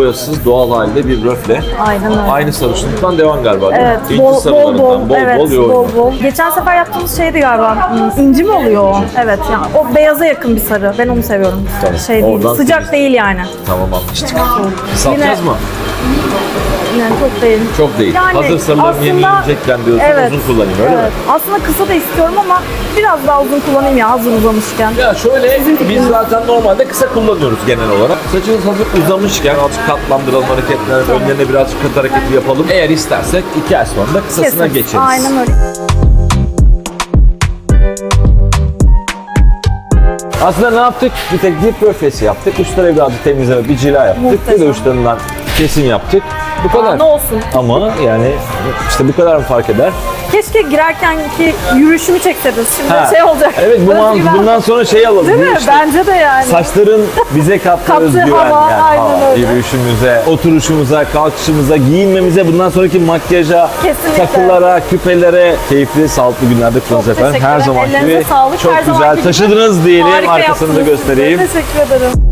boyasız doğal halde bir röfle. Aynen öyle. Aynı sarışınlıktan devam galiba değil Evet, mi? bol, İnci bol sarılarından bol, bol evet, bol bol bol. Geçen sefer yaptığımız şeydi galiba, hmm, inci mi oluyor o? Evet, yani o beyaza yakın bir sarı. Ben onu seviyorum. Tamam, Şey değil, oradan sıcak temiz. değil yani. Tamam anlaştık. Satacağız mı? Yani çok değil. Çok değil. Yani Hazır sarıların yeni aslında- diyorsun Evet, uzun kullanayım öyle evet. mi? Aslında kısa da istiyorum ama biraz daha uzun kullanayım ya hazır uzamışken. Ya şöyle biz zaten normalde kısa kullanıyoruz genel olarak. Saçınız hazır uzamışken azıcık katlandıralım hareketler, önlerine birazcık kat hareketi yapalım. Eğer istersek iki ay sonra da kısasına Keseriz. geçeriz. Aynen öyle. Aslında ne yaptık? Bir tek dip röflesi yaptık. Uçları birazcık temizleme, bir cila yaptık. Bir de Muhteşem. uçlarından kesim yaptık. Bu kadar. Ne olsun. Ama yani işte bu kadar mı fark eder? Keşke girerkenki yürüyüşümü çekseydiniz. Şimdi Ha, şey olacak. Evet bu man- bundan sonra şey alalım. Değil mi? işte Bence de yani. Saçların bize kattığı Kattığı özgüven. hava, yani aynen hava, öyle. Yürüyüşümüze, oturuşumuza, kalkışımıza, giyinmemize, bundan sonraki makyaja, Kesinlikle. takılara, küpelere keyifli, sağlıklı günlerde kullanacağız efendim. Her zaman gibi sağlık. çok Her güzel taşıdınız diyelim. Arkasını da göstereyim. Teşekkür ederim.